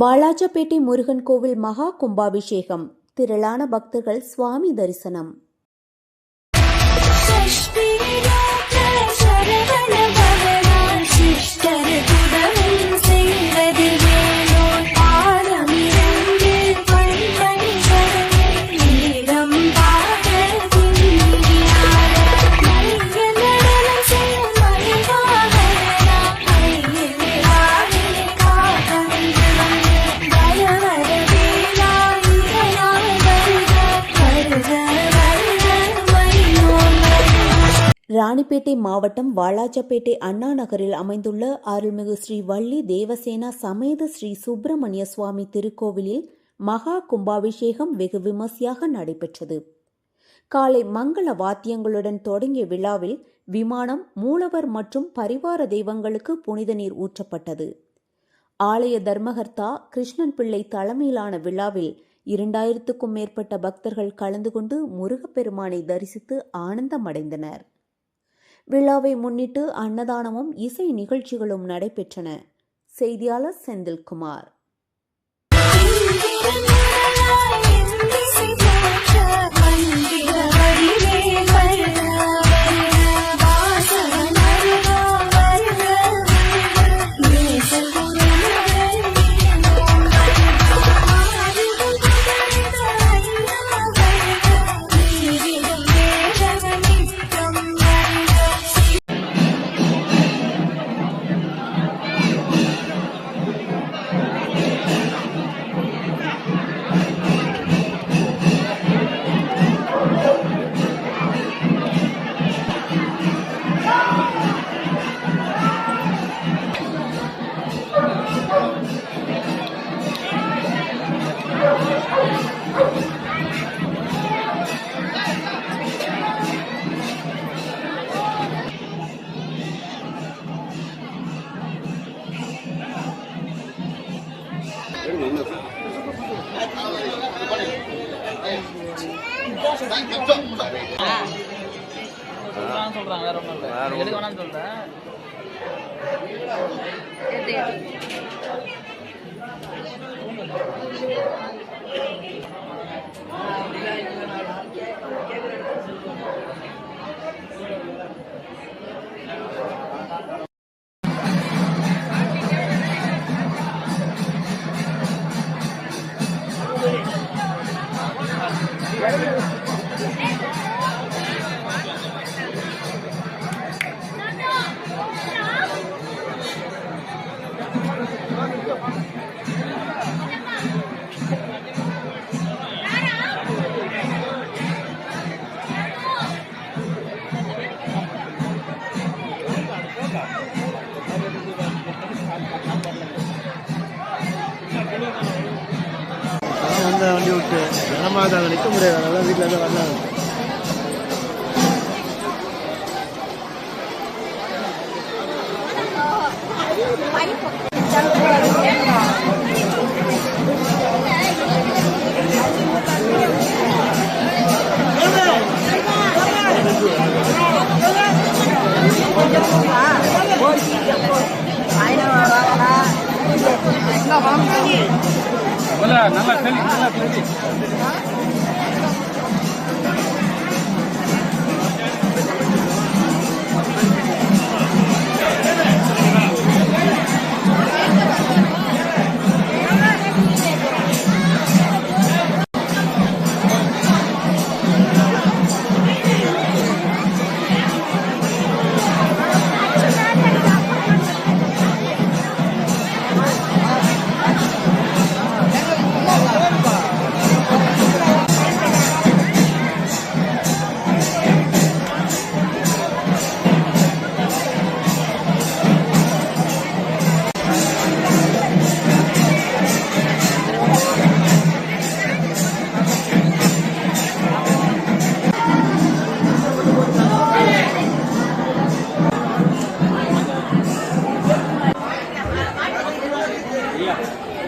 வாலாஜப்பேட்டை முருகன் கோவில் மகா கும்பாபிஷேகம். திரளான பக்தர்கள் சுவாமி தரிசனம். ராணிப்பேட்டை மாவட்டம் வாலாஜப்பேட்டை அண்ணா நகரில் அமைந்துள்ள அருள்மிகு ஸ்ரீ வள்ளி தேவசேனா சமேத ஸ்ரீ சுப்பிரமணிய சுவாமி திருக்கோவிலில் மகா கும்பாபிஷேகம் வெகு விமர்சையாக நடைபெற்றது. காலை மங்கள வாத்தியங்களுடன் தொடங்கிய விழாவில் விமானம் மூலவர் மற்றும் பரிவார தெய்வங்களுக்கு புனித நீர் ஊற்றப்பட்டது. ஆலய தர்மகர்த்தா கிருஷ்ணன் பிள்ளை தலைமையிலான விழாவில் இரண்டாயிரத்துக்கும் மேற்பட்ட பக்தர்கள் கலந்து கொண்டு முருகப்பெருமானை தரிசித்து ஆனந்தமடைந்தனர். விழாவை முன்னிட்டு அன்னதானமும் இசை நிகழ்ச்சிகளும் நடைபெற்றன. செய்தியாளர் செந்தில்குமார். சொல்றாங்க சொல்றாங்க வேற ஒன்றும் இல்லை எடுக்க வேணாம்னு சொல்றேன் நான் ஏமாதாங்க நிற்க முடியாது அதெல்லாம் வீட்டில் இருந்து வந்தாங்க நல்லா நல்லா